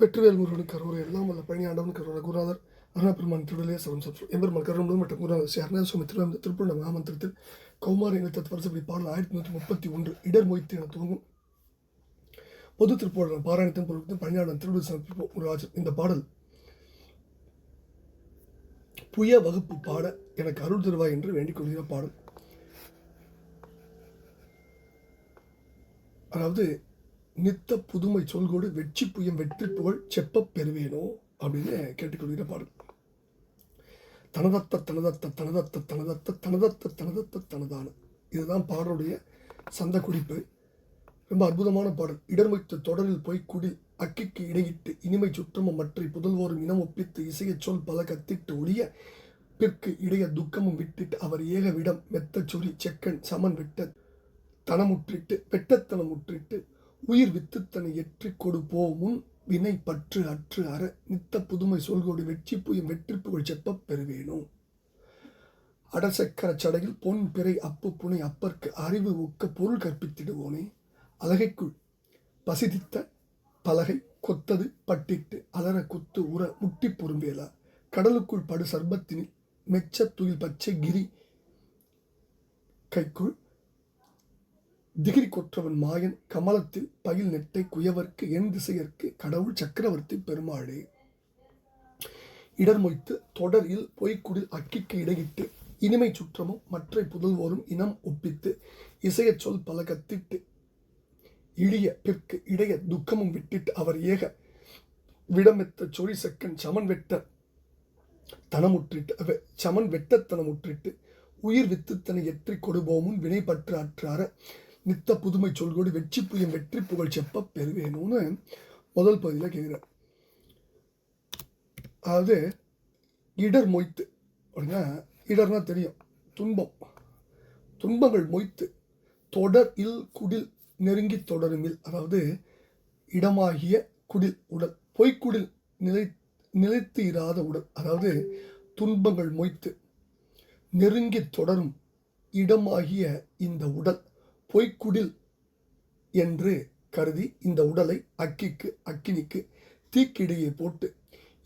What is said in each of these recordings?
வெற்றிவேல் முருகனுக்கு அரோரை எல்லாம் வல்ல பழனி ஆண்டவனுக்கு அரோரை குருநாதர் அருணாபெருமான் திருடலே சவன் சப்சு எம்பெருமான் கருணம் மற்றும் குருநாதர் ஸ்ரீ அருணாசுவாமி திருவந்த திருப்பண்ண மகாமந்திரத்தில் கௌமாரி இனத்தத்து வருஷப்படி பாடல் ஆயிரத்தி நூற்றி முப்பத்தி ஒன்று இடர் மொய்த்து என துவங்கும். பொது திருப்பூரன் பாராயணத்தின் பொருட்கள் பழனியாளன் திருவிழா சமர்ப்பிப்போம். ராஜர் இந்த பாடல் புய வகுப்பு பாட எனக்கு அருள் தருவாய் என்று வேண்டிக் கொள்கிற பாடல். அதாவது நித்த புதுமை சொல்கோடு வெற்றி புயம் வெற்றி புகழ் செப்பப் பெறுவேனோ அப்படின்னு கேட்டுக்கொள்கிற பாடல். தனதத்த தனதத்த தனதத்த தனதத்த தனதத்த தனதத்த தனதான. இதுதான் பாடலுடைய சந்த குறிப்பு. ரொம்ப அற்புதமான பாடல். இடர்மைத்து தொடரில் போய் குடி அக்கிக்கு இடையிட்டு இனிமை சுற்றமும் மற்ற புதல்வோரும் இனம் ஒப்பித்து இசையச் சொல் பல கத்திட்டு ஒழிய பிற்கு இடைய துக்கமும் விட்டிட்டு அவர் ஏக விடம் மெத்தச் சொறி செக்கன் சமன் விட்ட தனமுற்றிட்டு பெட்டத்தனம் முற்றிட்டு உயிர் வித்துத்தனை எற்றி கொடுப்போ முன் வினை பற்று அற்று அற நித்த புதுமை சொல்கோடு வெற்றி புயும் வெற்றி புகழ் செப்பப் பெறுவேனோ? அடசக்கர சடையில் பொன் பிறை அப்பு புனை அப்பற்கு அறிவு ஒக்க பொருள் கற்பித்திடுவோனே? அலகைக்குள் பசிதித்த பலகை கொத்தது பட்டிட்டு அலற கொத்து உற முட்டி பொறும்பேலா கடலுக்குள் படு சர்பத்தினில் மெச்ச துயில் பச்சை கிரி கைக்குள் திகிரி கொற்றவன் மாயன் கமலத்தில் பயில் நெட்டை குயவர்க்கு என் திசையர்க்கு கடவுள் சக்கரவர்த்தி பெருமாளே. இடர்மொய்த்து தொடரில் பொய்க்குடில் அக்கிக்கு இடையிட்டு இனிமை சுற்றமும் மற்ற புதல்வோரும் இனம் ஒப்பித்து இசையச் சொல் பல கத்திட்டு இழிய பிற்கு இடைய துக்கமும் விட்டிட்டு அவர் ஏக விடமெத்த சொறி செக்கன் சமன் வெட்ட தனமுற்றிட்டு அவ சமன் வெட்டத்தனமுற்றிட்டு உயிர் வித்துத்தனை எற்றி கொடுபோமும் வினை பற்றாற்றார நித்த புதுமை சொல்கோடு வெற்றி புயம் வெற்றி புகழ் செப்ப பெறுவேணும்னு முதல் பகுதியில் கேட்குறார் அதாவது இடர் மொய்த்து அப்படின்னா இடர்னா தெரியும் துன்பம். துன்பங்கள் மொய்த்து தொடர் இல் குடில் நெருங்கி தொடருமில் அதாவது இடமாகிய குடில் உடல் பொய்க்குடில் நிலை நிலைத்து இராத உடல் அதாவது துன்பங்கள் மொய்த்து நெருங்கி தொடரும் இடமாகிய இந்த உடல். பொய்க்குடில் என்று கருதி இந்த உடலை அக்கிக்கு அக்கினிக்கு தீக்கிடையே போட்டு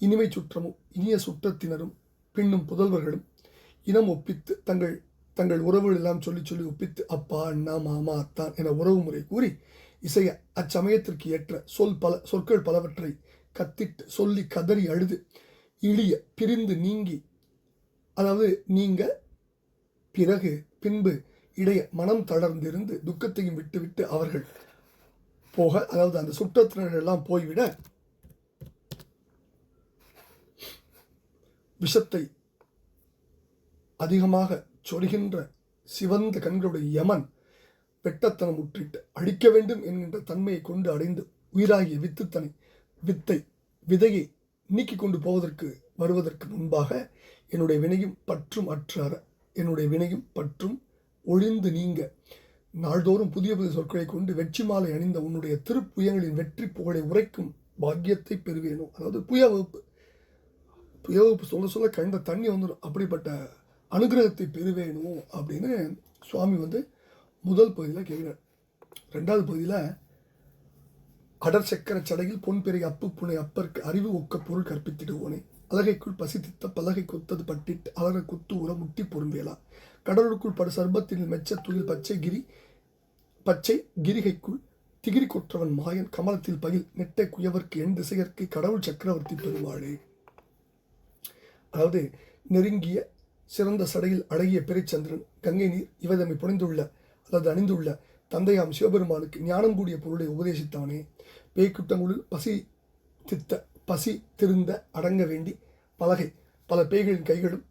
இனிமை சுற்றமும் இனிய சுற்றத்தினரும் பின்னும் புதல்வர்களும் இனம் ஒப்பித்து தங்கள் தங்கள் உறவுகள் எல்லாம் சொல்லி சொல்லி ஒப்பித்து அப்பா அண்ணா மாமா அத்தான் என உறவு முறை கூறி இசைய அச்சமயத்திற்கு ஏற்ற சொல் பல சொற்கள் பலவற்றை கத்திட்டு சொல்லி கதறி அழுது இழிய பிரிந்து நீங்கி அதாவது நீங்கள் பிறகு பின்பு இடைய மனம் தளர்ந்திருந்து துக்கத்தையும் விட்டுவிட்டு அவர்கள் போக அதாவது அந்த சுற்றத்தினர் எல்லாம் போய்விட விஷத்தை அதிகமாக சொல்கின்ற சிவந்த கண்களுடைய யமன் வெட்டத்தனம் உற்றிட்டு அழிக்க வேண்டும் என்கின்ற தன்மையை கொண்டு அடைந்து உயிராகிய வித்துத்தனை வித்தை விதையை நீக்கி கொண்டு போவதற்கு வருவதற்கு முன்பாக என்னுடைய வினையும் பற்றும் அற்றார. என்னுடைய வினையும் பற்றும் ஒழிந்து நீங்க. நாள்தோறும் புதிய புதிய சொற்களை கொண்டு வெற்றி மாலை அணிந்த உன்னுடைய திருப்புயங்களின் வெற்றி புகழை உரைக்கும் பாக்கியத்தை பெறுவேனும் அதாவது புய வகுப்பு. புய வகுப்பு சொல்ல சொல்ல கண்ட தண்ணி வந்துடும் அப்படிப்பட்ட அனுகிரகத்தை பெறுவேணும் அப்படின்னு சுவாமி வந்து முதல் பகுதியில் கேட்குறார். ரெண்டாவது பகுதியில் அடர் சக்கர சடையில் பொன் பெரிய அப்பு புனை அப்பற்கு அறிவு ஒக்க பொருள் கற்பித்திடுவோனே. அலகைக்குள் பசித்தித்த பலகை கொத்தது பட்டிட்டு அலகை குத்து உர முட்டி பொரும்பேலா கடலுக்குள் படு சர்பத்தினில் மெச்ச துயில் பச்சை கிரி பச்சை கிரிகைக்குள் திகிரி கொற்றவன் மாயன் கமலத்தில் பகில் நெட்டை குயவர்க்கு என் திசையர்க்கு கடவுள் சக்கரவர்த்தி பெருமாளே. அதாவது நெருங்கிய சிறந்த சடையில் அழகிய பிறைச்சந்திரன் கங்கை நீர் இவதமை புனைந்துள்ள அல்லது அணிந்துள்ள தந்தையாம் சிவபெருமானுக்கு ஞானம் கூடிய பொருளை உபதேசித்தவனே பேய்க்குட்டங்குளில் பசி தித்த பசி திருந்த அடங்க வேண்டி பலகை பல பேய்களின் கைகளும்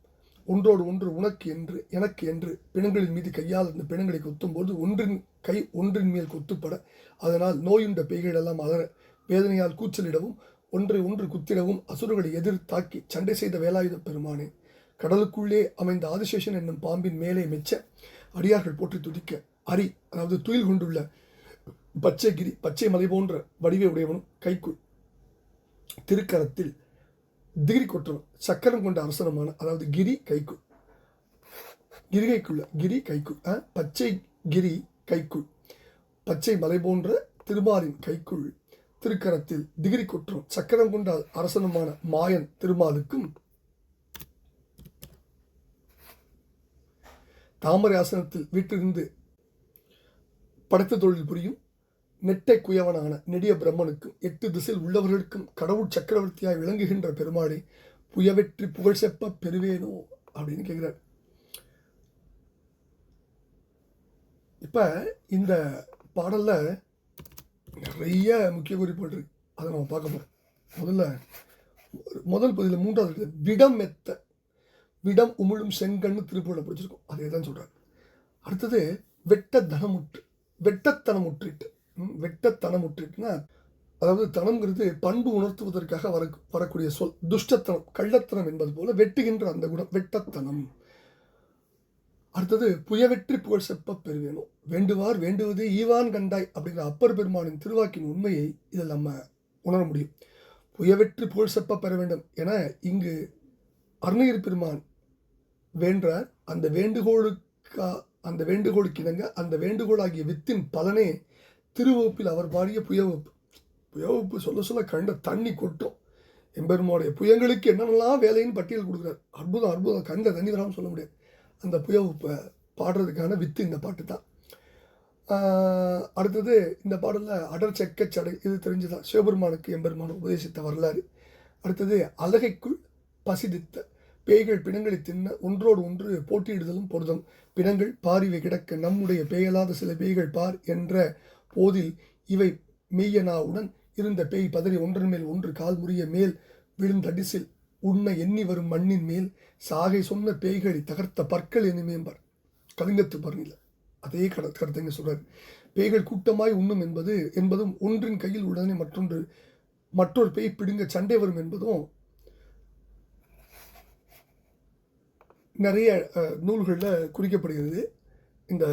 ஒன்றோடு ஒன்று உனக்கு என்று எனக்கு என்று பிணங்களின் மீது கையால் அந்த பிணங்களை கொத்தும்போது ஒன்றின் கை ஒன்றின் மேல் கொத்துப்பட. அதனால் நோயுண்ட பேய்கள் எல்லாம் அலற வேதனையால் கூச்சலிடவும் ஒன்றை ஒன்று குத்திடவும் அசுரர்களை எதிர் தாக்கி சண்டை செய்த வேலாயுத பெருமானே கடலுக்குள்ளே அமைந்த ஆதிசேஷன் என்னும் பாம்பின் மேலே மெச்ச அடியார்கள் போற்றி துதிக்க. அரி அதாவது துயில் கொண்டுள்ள பச்சைகிரி பச்சை மலை போன்ற வடிவை உடையவனும் கைக்குள் திருக்கரத்தில் திகிரி கொற்றவன் சக்கரம் கொண்ட அரசனமான அதாவது கிரி கைக்குள். கிரிகைக்குள்ள கிரி கைக்குள் பச்சை கிரி கைக்குள். பச்சை மலை போன்ற திருமாலின் கைக்குள் திருக்கரத்தில் திகிரி கொற்றும். சக்கரம் கொண்ட அரசனமான மாயன் திருமாலுக்கும் தாமரை ஆசனத்தில் வீட்டிலிருந்து படைத்த தொழில் புரியும். நெட்டை குயவனான நெடிய பிரம்மனுக்கும் எட்டு திசையில் உள்ளவர்களுக்கும் கடவுள் சக்கரவர்த்தியாய் விளங்குகின்ற பெருமாளை புயவெற்றி புகழ் செப்ப பெறுவேனோ அப்படின்னு கேட்குறார். இப்போ இந்த பாடலில் நிறைய முக்கிய குறிப்புகள் இருக்கு. அதை நம்ம பார்க்க போகிறோம் முதல்ல முதல் பதில் மூன்றாவது விடம் மெத்த விடம் உமிழும் செங்கண்ணு திருப்பூரில் பிடிச்சிருக்கும். அதே தான் சொல்கிறார் அடுத்தது வெட்ட தனமுற்று வெட்டத்தனமுற்றிட்டு. ம், அதாவது தனம்ங்கிறது பண்பு உணர்த்துவதற்காக வர வரக்கூடிய சொல் துஷ்டத்தனம் கள்ளத்தனம் என்பது போல வெட்டுகின்ற அந்த குணம் வெட்டத்தனம் அடுத்தது புயவெற்றி புகழ் செப்ப பெறுவேணும் வேண்டுவார் வேண்டுவதே ஈவான் கண்டாய் அப்படிங்கிற அப்பர் பெருமானின் திருவாக்கின் உண்மையை இதில் நம்ம உணர முடியும். புயவெற்றி புகழ் செப்ப பெற வேண்டும் என இங்கு அருணகிரி பெருமான் வேண்டார் அந்த வேண்டுகோளுக்கா அந்த வேண்டுகோளுக்கு இணங்க அந்த வேண்டுகோளாகிய வித்தின் பலனே திருவகுப்பில் அவர் பாடிய புயவப்பு புயவப்பு சொல்ல சொல்ல கண்ட தண்ணி கொட்டும். எம்பெருமானுடைய புயங்களுக்கு என்னென்னலாம் வேலைன்னு பட்டியல் கொடுக்குறார். அற்புதம் அற்புதம். கண்ட தண்ணி வராமல் சொல்ல முடியாது. அந்த புயவப்பை பாடுறதுக்கான வித்து இந்த பாட்டு தான். அடுத்தது இந்த பாடலில் அடர் செக்க சடை இது தெரிஞ்சுதான் சிவபெருமானுக்கு எம்பெருமான் உபதேசித்த வரலாறு. அடுத்தது அலகைக்குள் பசிதித்த பேய்கள் பிணங்களை தின்ன ஒன்றோடு ஒன்று போட்டியிடுதலும் பொருதம். பிணங்கள் பாரிவை கிடக்க நம்முடைய பேயலாத சில பேய்கள் பார் என்ற போதில் இவை மெய்யனாவுடன் இருந்த பேய் பதறி ஒன்றன் மேல் ஒன்று கால் முறிய மேல் விழுந்தடிசில் உண்ண எண்ணி வரும் மண்ணின் மேல் சாகை சொன்ன பேய்களை தகர்த்த பற்கள் என்னுமேம்பார் கலிங்கத்து பர்ணில. அதே கட கருத்தங்க சொல்றார். பேய்கள் கூட்டமாய் உண்ணும் என்பது என்பதும் ஒன்றின் கையில் உடனே மற்றொன்று மற்றொரு பேய் பிடுங்க சண்டை வரும் என்பதும் நிறைய நூல்களில் குறிக்கப்படுகிறது. இந்த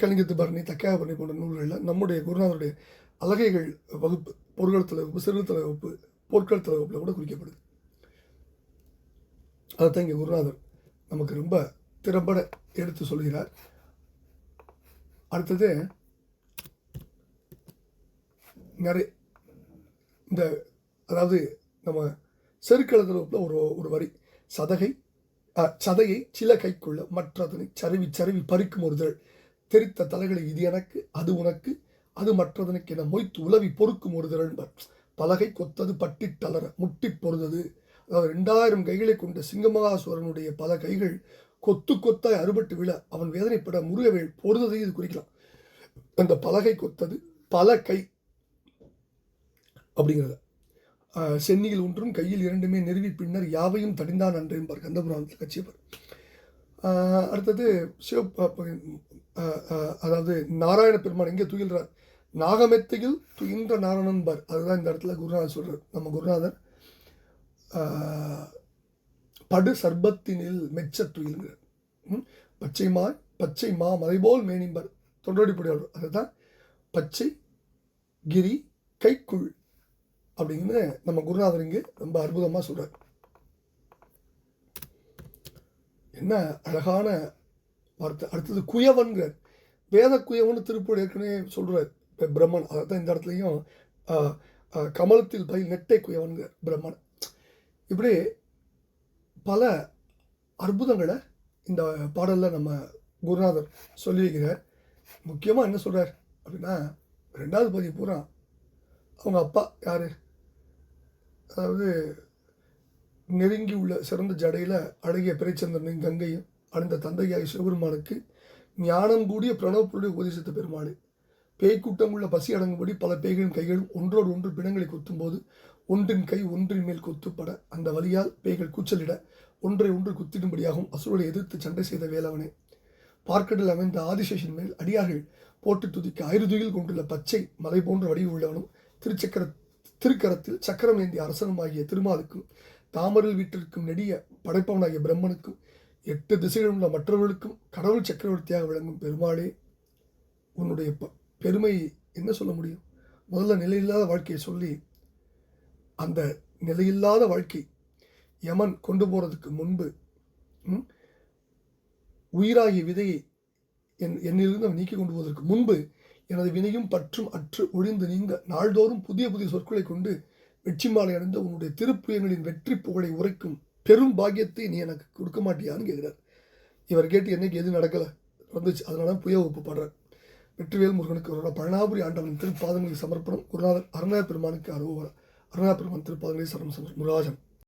கலிங்கத்து பரணி தக்காய பரணி போன்ற நூல்களில் நம்முடைய குருநாதருடைய அலகைகள் வகுப்பு பொருட்கள் வகுப்பு சிறு வகுப்பு பொருட்கள் தலைவகுப்பில் கூட குறிக்கப்படுது. அதைத்தான் இங்கே குருநாதர் நமக்கு ரொம்ப திறம்பட எடுத்து சொல்கிறார். அடுத்தது நிறைய இந்த அதாவது நம்ம செருக்களத்தில் வகுப்பில் ஒரு ஒரு வரி சதகை அஹ், சதையை சில கைக்குள்ள மற்றதனை சருவி சருவி பறிக்கும் ஒருதல் தெரித்த தலைகளை இது எனக்கு அது உனக்கு அது மற்றதனுக்கு என மொய்த்து உலவி பொறுக்கும் ஒரு திரண்பர் பலகை கொத்தது பட்டி தளர முட்டி பொறுதது. அதாவது ரெண்டாயிரம் கைகளை கொண்ட சிங்கமகாசுவரனுடைய பல கைகள் கொத்து கொத்தாய் அறுபட்டு விழ அவன் வேதனைப்பட முருகவேள் பொறுததை இது குறிக்கலாம். அந்த பலகை கொத்தது பல கை அப்படிங்கிறத. சென்னியில் ஒன்றும் கையில் இரண்டுமே நிறுவி பின்னர் யாவையும் தடிந்தான் அன்று என்பார் கந்தபுராணத்தில் கட்சியவர் அடுத்தது சிவ அதாவது நாராயண பெருமான் எங்கே துயில்றார். நாகமெத்தையில் துயின்ற நாராயணன்பார் அதுதான் இந்த இடத்துல குருநாதர் சொல்கிறார் நம்ம குருநாதர் படு சர்பத்தினில் மெச்ச துயில்கிறார் ம்? பச்சை மா பச்சை மா மலைபோல் மேனிம்பர். தொண்டோடி புடியாளர். அதுதான் பச்சை கிரி கைக்குள் அப்படின்னு நம்ம குருநாதர் இங்கே ரொம்ப அற்புதமாக சொல்கிறார் என்ன அழகான வார்த்தை. அடுத்தது குயவன்கிறார் வேத குயவன் திருப்பூர் ஏற்கனவே சொல்கிறார் இப்போ பிரம்மன் அதை தான் இந்த இடத்துலையும் கமலத்தில் பயில் நெட்டை குயவன்கிறார் பிரம்மன். இப்படி பல அற்புதங்களை இந்த பாடலில் நம்ம குருநாதர் சொல்லி வைக்கிறார். முக்கியமாக என்ன சொல்கிறார் அப்படின்னா ரெண்டாவது பதிவு பூரா அவங்க அப்பா யார்? அதாவது நெருங்கி உள்ள சிறந்த ஜடையில் அழகிய பிறைச்சந்திரனையும் கங்கையும் அணிந்த தந்தையாய் சிவபெருமானுக்கு ஞானம் கூடிய பிரணவப்புடைய உபதேசித்த பெருமாள். பேய்க்கூட்டம் உள்ள பசி அடங்கும்படி பல பேய்களின் கைகளும் ஒன்றோடு ஒன்று பிணங்களை கொத்தும்போது ஒன்றின் கை ஒன்றின் மேல் கொத்துப்பட அந்த வழியால் பேய்கள் கூச்சலிட ஒன்றை ஒன்று குத்திடும்படியாகவும் அசுரரை எதிர்த்து சண்டை செய்த வேலவனே. பார்க்கடல் அமைந்த ஆதிசேஷன் மேல் அடியார்கள் போட்டு துதிக்க ஐருதுயில் கொண்டுள்ள பச்சை மலை போன்ற வடிவு உள்ளவனும் திருச்சக்கர திருக்கரத்தில் சக்கரம் ஏந்திய அரசனுமாகிய திருமாலுக்கும் தாமரில் வீட்டிற்கும் நெடிய படைப்பவனாகிய பிரம்மனுக்கும் எட்டு திசைகள் உள்ள மற்றவர்களுக்கும் கடவுள் சக்கரவர்த்தியாக விளங்கும் பெருமாளே உன்னுடைய ப- பெருமை என்ன சொல்ல முடியும்? முதல்ல நிலையில்லாத வாழ்க்கையை சொல்லி அந்த நிலையில்லாத வாழ்க்கை யமன் கொண்டு போகிறதுக்கு முன்பு உயிராகிய விதையை என் என்னிலிருந்து அவன் நீக்கி கொண்டு போவதற்கு முன்பு எனது வினையும் பற்றும் அற்று ஒழிந்து நீங்க நாள்தோறும் புதிய புதிய சொற்களை கொண்டு வெற்றி மாலை அடைந்த உன்னுடைய திருப்புயங்களின் வெற்றி புகழை உரைக்கும் பெரும் பாக்கியத்தை நீ எனக்கு கொடுக்க மாட்டியான்னு கேட்குறார். இவர் கேட்டு என்னைக்கு எது நடக்கலை? வந்துச்சு. அதனால புய வகுப்பு பாடுறார். வெற்றிவேல் முருகனுக்கு அவரோட பழனாபுரி ஆண்டவனின் திருப்பாதங்களுக்கு சமர்ப்பணம். குருநாதர் அருணா பெருமானுக்கு அருவ அருணா பெருமான் திருப்பாதங்களை சரணம் சமர் முருகாஜன்